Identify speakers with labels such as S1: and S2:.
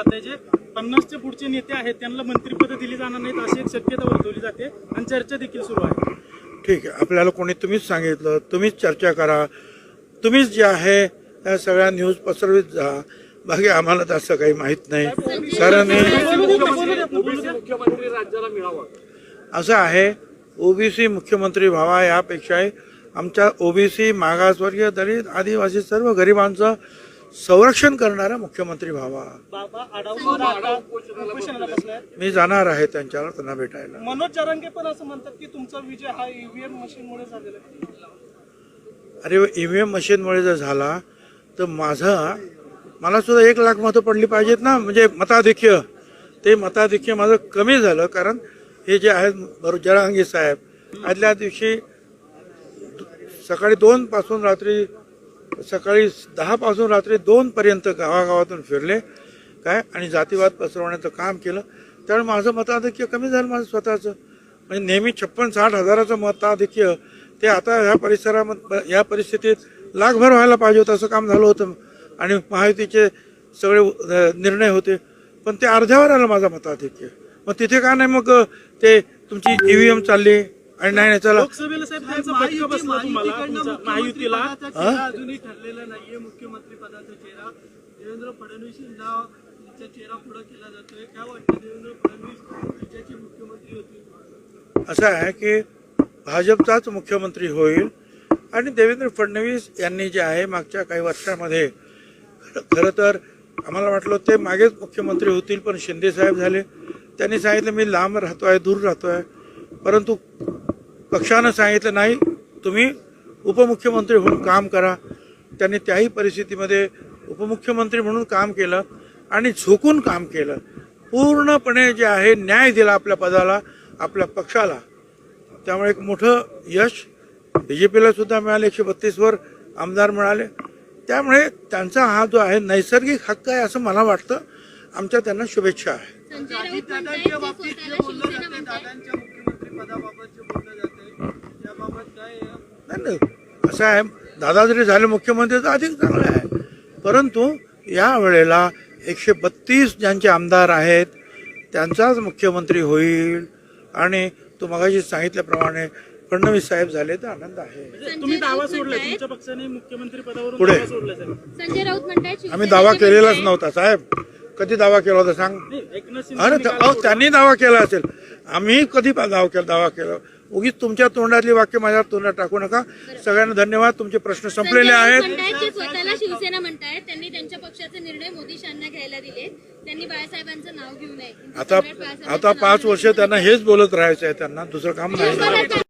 S1: पन्नासचे पुढचे नेते आहेत त्यांना मंत्रिपद दिली जाणार नाहीत अशी एक शक्यता वर्तवली जाते आणि चर्चा देखील सुरू आहे.
S2: ठीक आहे. आपल्याला कोणी तुम्हीच सांगितलं तुम्हीच चर्चा करा. तुम्हीच जे आहे त्या सगळ्या न्यूज पसरवीत जा. बाकी आम्हाला तसं काही माहीत नाही. कारण
S3: मुख्यमंत्री राज्याला मिळावा
S2: असं आहे ओबीसी मुख्यमंत्री व्हावा यापेक्षाही आमच्या ओबीसी मागासवर्गीय दलित आदिवासी सर्व गरिबांचं संरक्षण करणारा मुख्यमंत्री व्हावा. मी जाणार आहे त्यांच्यावर त्यांना भेटायला.
S1: मनोज जरांगे पण असं म्हणतात की तुमचा विजय हा ईव्हीएम मशीनमुळे झालेला आहे.
S2: अरे ईव्हीएम मशीनमुळे जर झाला तर माझं मला सुद्धा एक लाख मतं पडली पाहिजेत ना. म्हणजे मताधिक्य. ते मताधिक्य माझं कमी झालं कारण हे जे आहेत जरांगी साहेब आदल्या दिवशी सकाळी दोन पासून रात्री सकाळी दहापासून रात्री दोनपर्यंत गावागावातून फिरले. काय? आणि जातीवाद पसरवण्याचं काम केलं. त्यामुळे माझं मताधिक्य कमी झालं माझं स्वतःचं. म्हणजे नेहमी छप्पन साठ हजाराचं मताधिक्य ते आता ह्या परिसरामध्ये या परिस्थितीत लाखभर व्हायला पाहिजे होतं असं काम झालं होतं. आणि महायुतीचे सगळे निर्णय होते. पण ते अर्ध्यावर आलं माझं मताधिक्य. मग तिथे का नाही मग ते तुमची ई व्ही एम चालली? आणि नाही नाही चला.
S1: लोकसभेला साहेब त्यांचा फटका बसला तुम्हाला तुमच्या महायुतीला.
S2: हा?
S4: अजूनही ठरलेलं नाहीये. मुख्यमंत्री पदाचा चेहरा देवेंद्र फडणवीसांना त्यांचा चेहरा पुढे केला जातोय. काय वाटतं देवेंद्र फडणवीस राज्याचे मुख्यमंत्री होतील?
S2: असं आहे की भाजपचाच मुख्यमंत्री होईल आणि देवेंद्र फडणवीस यांनी जे आहे मागच्या काही वर्षामध्ये खरं- खरं तर आम्हाला वाटलं ते मागेच मुख्यमंत्री होतील पण शिंदे साहेब झाले. त्यांनी सांगितलं मी लांब राहतोय दूर राहतोय. परंतु पक्षानं सांगितलं नाही तुम्ही उपमुख्यमंत्री म्हणून काम करा. त्यांनी त्याही परिस्थितीमध्ये उपमुख्यमंत्री म्हणून काम केलं आणि झोकून काम केलं. पूर्णपणे जे आहे न्याय दिला आपल्या पदाला आपल्या पक्षाला. त्यामुळे एक मोठं यश बी जे पीला सुद्धा मिळालं एकशे बत्तीसवर आमदार मिळाले. त्यामुळे त्यांचा हा जो आहे नैसर्गिक हक्क आहे असं मला वाटतं. आमच्या त्यांना शुभेच्छा आहे. असं आहे. दादा जरी झाले मुख्यमंत्री तर अधिक चांगलं आहे. परंतु या वेळेला एकशे बत्तीस ज्यांचे आमदार आहेत त्यांचाच मुख्यमंत्री होईल. आणि तो मगाशी सांगितल्याप्रमाणे फडणवीस साहेब झाले तर आनंद आहे.
S1: तुम्ही दावा सोडलाय. तुमच्या पक्षाने मुख्यमंत्री पदावरून
S2: पुढे.
S5: संजय राऊत म्हणतायत
S2: आम्ही दावा केलेलाच नव्हता. साहेब कधी दावा केला होता सांग? अरे त्यांनी दावा केला असेल. आम्ही कधी पा- दावा केला दावा केला? उगीच तुमच्या तोंडातली वाक्य माझ्या तोंडात टाकू नका. सगळ्यांना धन्यवाद. तुमचे प्रश्न संपलेले आहेत.
S5: स्वतःला शिवसेना म्हणतायत. त्यांनी त्यांच्या पक्षाचे निर्णय घ्यायला दिले त्यांनी बाळासाहेबांचं नाव घेऊ नये.
S2: आता आता पाच वर्ष. त्यांना हेच बोलत राहायचं आहे त्यांना. दुसरं काम नाही.